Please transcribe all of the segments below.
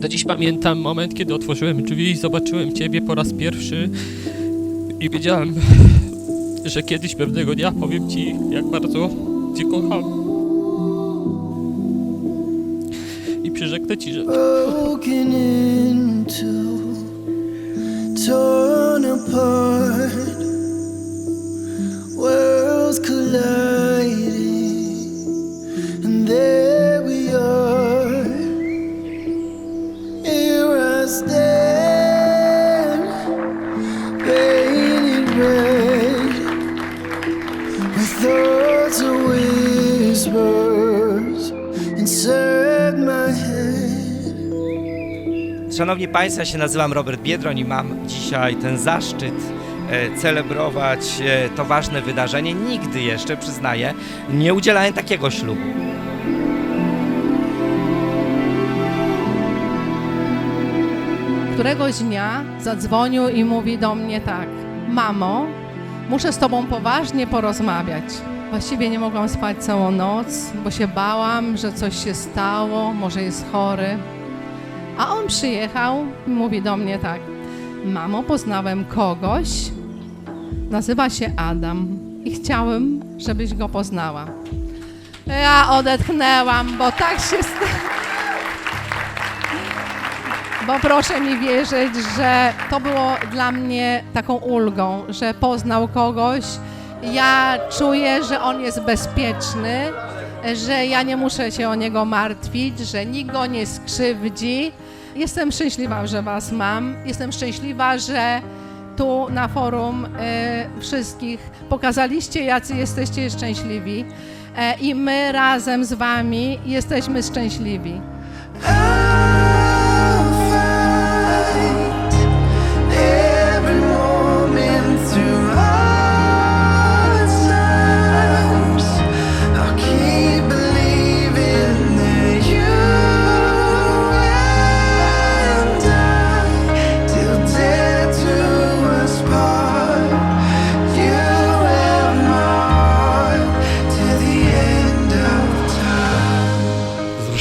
Do dziś pamiętam moment, kiedy otworzyłem drzwi i zobaczyłem Ciebie po raz pierwszy i wiedziałem, że kiedyś pewnego dnia powiem Ci, jak bardzo Cię kocham. I przyrzeknę Ci, że into, torn apart, Szanowni Państwo, ja się nazywam Robert Biedroń i mam dzisiaj ten zaszczyt e, celebrować e, to ważne wydarzenie. Nigdy jeszcze, przyznaję, nie udzielałem takiego ślubu. Któregoś dnia zadzwonił i mówi do mnie tak: Mamo, muszę z tobą poważnie porozmawiać. Właściwie nie mogłam spać całą noc, bo się bałam, że coś się stało, może jest chory. A on przyjechał i mówi do mnie tak: Mamo, poznałem kogoś, nazywa się Adam i chciałem, żebyś go poznała. Ja odetchnęłam, bo tak się stało. Bo proszę mi wierzyć, że to było dla mnie taką ulgą, że poznał kogoś. Ja czuję, że on jest bezpieczny, że ja nie muszę się o niego martwić, że nikt go nie skrzywdzi. Jestem szczęśliwa, że Was mam. Jestem szczęśliwa, że tu na forum e, wszystkich pokazaliście, jacy jesteście szczęśliwi. E, I my razem z Wami jesteśmy szczęśliwi.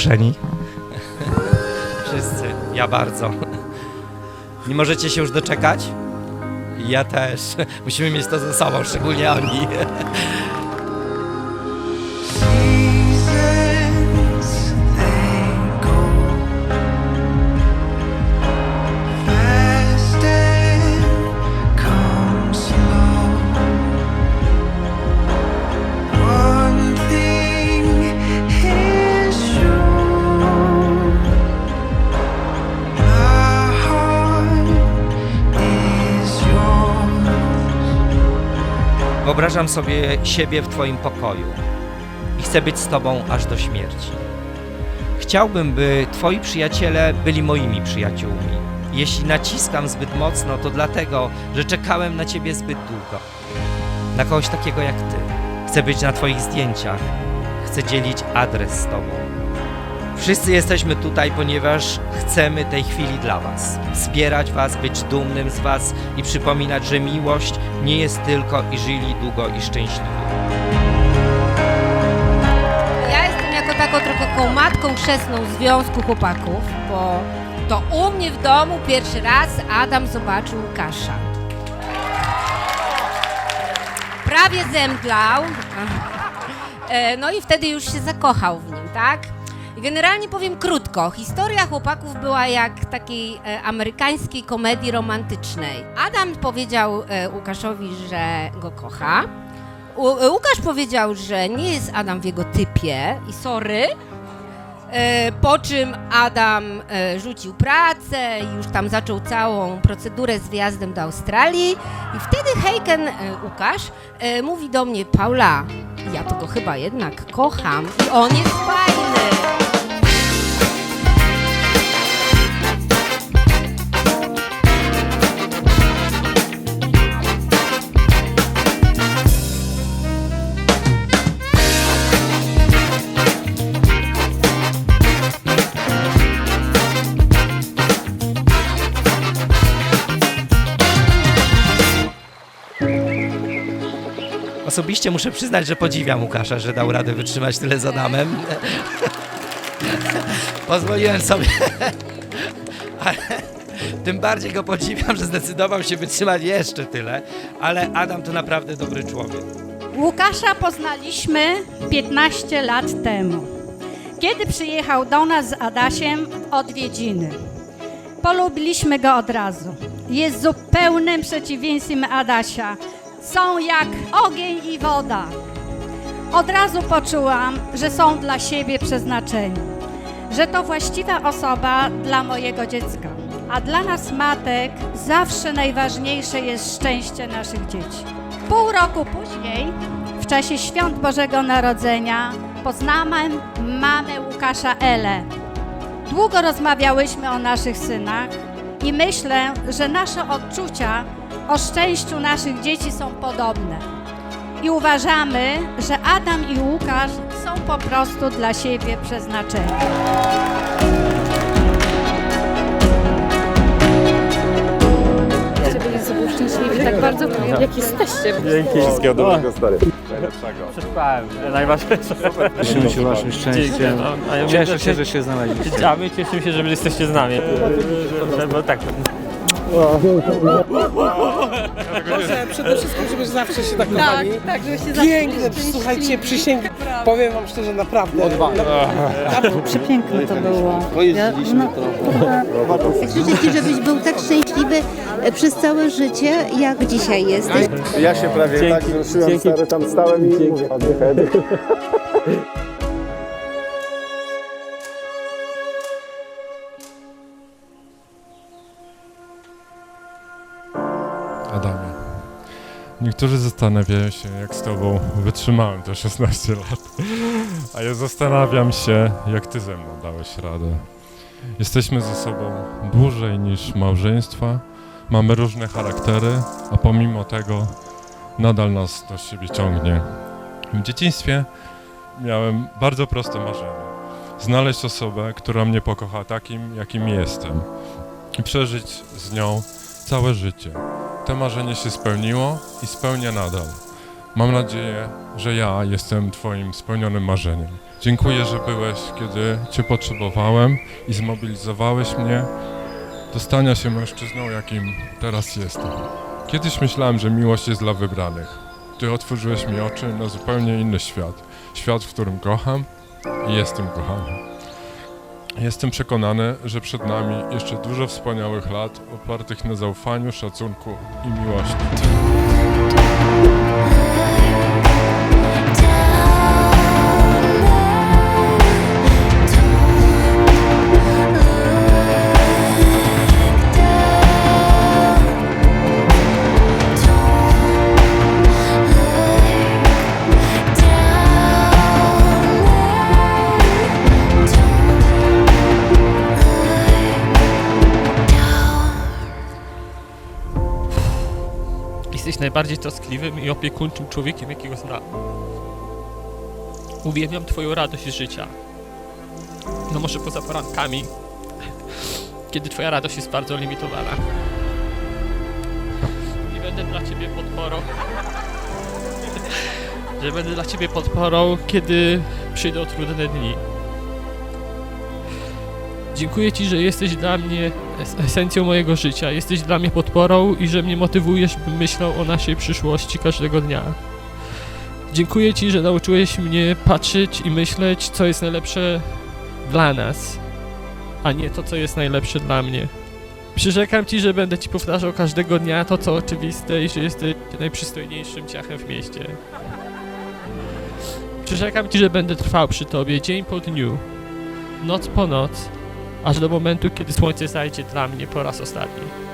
Time. Wzruszeni? Wszyscy. Ja bardzo. Nie możecie się już doczekać? Ja też. Musimy mieć to ze sobą, szczególnie oni. Wyobrażam sobie siebie w Twoim pokoju i chcę być z Tobą aż do śmierci. Chciałbym, by Twoi przyjaciele byli moimi przyjaciółmi. Jeśli naciskam zbyt mocno, to dlatego, że czekałem na Ciebie zbyt długo. Na kogoś takiego jak Ty. Chcę być na Twoich zdjęciach. Chcę dzielić adres z Tobą. Wszyscy jesteśmy tutaj, ponieważ chcemy tej chwili dla Was. Wspierać Was, być dumnym z Was i przypominać, że miłość nie jest tylko i żyli długo i szczęśliwie. Ja jestem jako taką trochę kołmatką chrzestną Związku Chłopaków, bo to u mnie w domu pierwszy raz Adam zobaczył Łukasza. Prawie zemdlał. E, No i wtedy już się zakochał w nim, tak? Generalnie powiem krótko. Historia chłopaków była jak takiej e, amerykańskiej komedii romantycznej. Adam powiedział e, Łukaszowi, że go kocha. U, e, Łukasz powiedział, że nie jest Adam w jego typie i sorry. E, Po czym Adam e, rzucił pracę już tam zaczął całą procedurę z wyjazdem do Australii. I wtedy Heiken, e, Łukasz, e, mówi do mnie, Paula, ja to go chyba jednak kocham i on jest fajny. Osobiście muszę przyznać, że podziwiam Łukasza, że dał radę wytrzymać tyle z Adamem. Pozwoliłem sobie. Tym bardziej go podziwiam, że zdecydował się wytrzymać jeszcze tyle. Ale Adam to naprawdę dobry człowiek. Łukasza poznaliśmy 15 lat temu, kiedy przyjechał do nas z Adasiem w odwiedziny. Polubiliśmy go od razu. Jest zupełnym przeciwieństwem Adasia. Są jak ogień i woda. Od razu poczułam, że są dla siebie przeznaczeni, że to właściwa osoba dla mojego dziecka. A dla nas matek zawsze najważniejsze jest szczęście naszych dzieci. Pół roku później, w czasie świąt Bożego Narodzenia, poznałem mamę Łukasza Ele. Długo rozmawiałyśmy o naszych synach i myślę, że nasze odczucia o szczęściu naszych dzieci są podobne. I uważamy, że Adam i Łukasz są po prostu dla siebie przeznaczeni. Byli sobą szczęśliwi tak bardzo, jak jesteście. Dzięki. Wszystkiego dobrego, stary. Przetrwałem, najważniejsze. Cieszymy się waszym szczęściem. Cieszę się, że się znaleźliście. A my cieszymy się, że jesteście z nami. Bo tak, Może przede wszystkim, żeby zawsze się tak kochali. Tak, żeby się Piękne, słuchajcie, przysięgam. Powiem wam szczerze, naprawdę. Przepiękne to było. Pojeździliśmy Życzę Ci, żebyś był tak szczęśliwy e, przez całe życie, jak dzisiaj jesteś. Ja się prawie tak wzruszyłem, stary, tam stałem i mówię, oddychaj. Adamie. Niektórzy zastanawiają się, jak z tobą wytrzymałem te 16 lat. A ja zastanawiam się, jak ty ze mną dałeś radę. Jesteśmy ze sobą dłużej niż małżeństwa, mamy różne charaktery, a pomimo tego nadal nas do siebie ciągnie. W dzieciństwie miałem bardzo proste marzenie. Znaleźć osobę, która mnie pokocha takim, jakim jestem. I przeżyć z nią całe życie. To marzenie się spełniło i spełnia nadal. Mam nadzieję, że ja jestem Twoim spełnionym marzeniem. Dziękuję, że byłeś, kiedy Cię potrzebowałem i zmobilizowałeś mnie do stania się mężczyzną, jakim teraz jestem. Kiedyś myślałem, że miłość jest dla wybranych. Ty otworzyłeś mi oczy na zupełnie inny świat. Świat, w którym kocham i jestem kochany. Jestem przekonany, że przed nami jeszcze dużo wspaniałych lat opartych na zaufaniu, szacunku i miłości. Jesteś najbardziej troskliwym i opiekuńczym człowiekiem, jakiego znam. Uwielbiam Twoją radość życia. No może poza porankami, kiedy Twoja radość jest bardzo limitowana. I będę dla Ciebie podporą. Że będę dla Ciebie podporą, kiedy przyjdą trudne dni. Dziękuję Ci, że jesteś dla mnie esencją mojego życia. Jesteś dla mnie podporą i że mnie motywujesz, bym myślał o naszej przyszłości każdego dnia. Dziękuję Ci, że nauczyłeś mnie patrzeć i myśleć, co jest najlepsze dla nas, a nie to, co jest najlepsze dla mnie. Przyrzekam Ci, że będę Ci powtarzał każdego dnia to, co oczywiste i że jesteś najprzystojniejszym ciachem w mieście. Przyrzekam Ci, że będę trwał przy Tobie dzień po dniu, noc po noc, aż do momentu, kiedy słońce zajdzie dla mnie po raz ostatni.